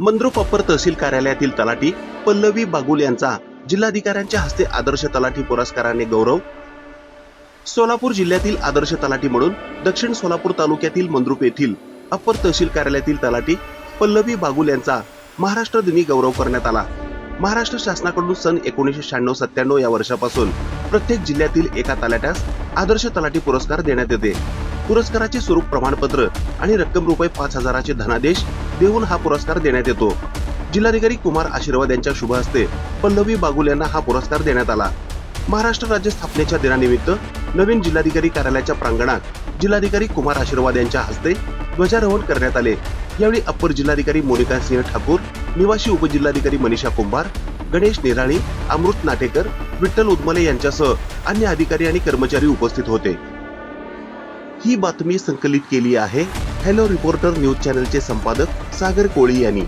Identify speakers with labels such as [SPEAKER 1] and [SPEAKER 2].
[SPEAKER 1] Mandrup upper तहसील कार्यालयातील तलाठी पल्लवी बागुल यांचा जिल्हाधिकाऱ्यांच्या हस्ते आदर्श तलाठी पुरस्काराने गौरव. सोलापूर जिल्ह्यातील आदर्श तलाठी म्हणून दक्षिण सोलापूर तालुक्यातील मंद्रुप येथील अप्पर तहसील कार्यालयातील तलाठी पल्लवी बागुल यांचा महाराष्ट्र दिनी गौरव करण्यात आला. महाराष्ट्र शासनाकडून सन एकोणीसशे शहाण्णव सत्त्याण्णव या वर्षापासून प्रत्येक जिल्ह्यातील एका तलाट्यास आदर्श तलाठी पुरस्कार देण्यात येते. पुरस्काराचे स्वरूप प्रमाणपत्र आणि रक्कम रुपये पाच हजाराचे धनादेश देऊन हा पुरस्कार देण्यात येतो. जिल्हाधिकारी कुमार आशीर्वाद यांच्या शुभ हस्ते पल्लवी बागुल यांना हा पुरस्कार देण्यात आला. महाराष्ट्र राज्य स्थापनेच्या दिनानिमित्त नवीन जिल्हाधिकारी कार्यालयाच्या प्रांगणात जिल्हाधिकारी कुमार आशीर्वाद यांच्या हस्ते ध्वजारोहण करण्यात आले. यावेळी अप्पर जिल्हाधिकारी मोनिका सिंह ठाकूर निवासी उपजिल्हाधिकारी मनीषा कुंभार गणेश निराणी अमृत नाटेकर विठ्ठल उदमले यांच्यासह अन्य अधिकारी आणि कर्मचारी उपस्थित होते. ही बातमी संकलित केली आहे. हॅलो रिपोर्टर न्यूज चॅनलचे संपादक सागर कोळी यांनी.